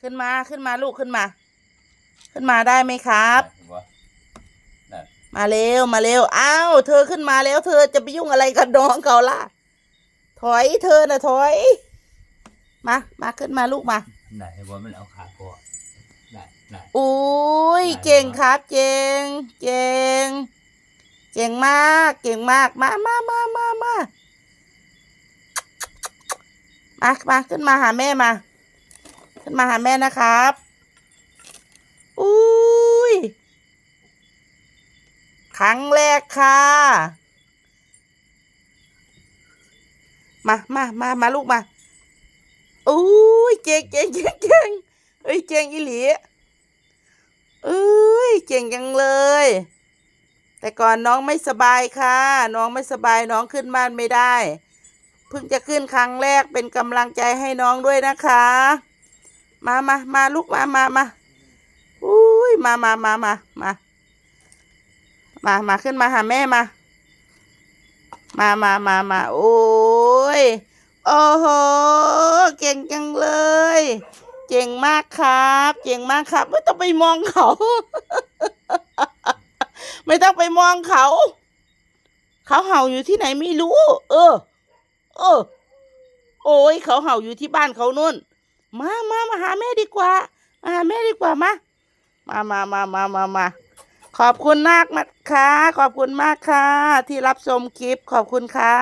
ขึ้นมาขึ้นมาลูกขึ้นมา ขึ้นมาได้ไหมครับเห็นบ่นั่นมาเร็วมาเร็วอ้าวเธอขึ้นมาแล้ว เธอจะไปยุ่งอะไรกับน้องเขาล่ะ ถอยเธอน่ะถอย มามาขึ้นมาลูกมานั่นเห็นบ่มันเอาขาคอนั่นนั่นอุ้ยได้เก่งครับเก่งเก่งเก่งมาก เก่งมากมามามามามามามาขึ้นมาหาแม่มา ขึ้นมาหาแม่นะครับ อุ้ย ครั้งแรกค่ะ มา มา มา มาลูกมา อุ้ยเก่งเก่งเก่งเก่งเอ้ยเก่งอีหลีเอ้ยเก่งจังเลย แต่ก่อนน้องไม่สบายค่ะ น้องไม่สบายน้องขึ้นบ้านไม่ได้เพิ่งจะขึ้นครั้งแรกเป็นกำลังใจให้น้องด้วยนะคะ มามามาลูกมามามาอุ้ยมามามามามามามาขึ้นมาหาแม่มา มามามามาโอ้ยโอ้โหเก่งจังเลย เก่งมากครับ เก่งมากครับ ไม่ต้องไปมองเขา ไม่ต้องไปมองเขา เขาเห่าอยู่ที่ไหนไม่รู้ เออ เออ โอ้ยเขาเห่าอยู่ที่บ้านเขานู่น มามามาหาแม่ดีกว่ามาหาแม่ดีกว่ามามามามามามามาขอบคุณมากมากค่ะ ขอบคุณมากค่ะ ที่รับชมคลิปขอบคุณค่ะ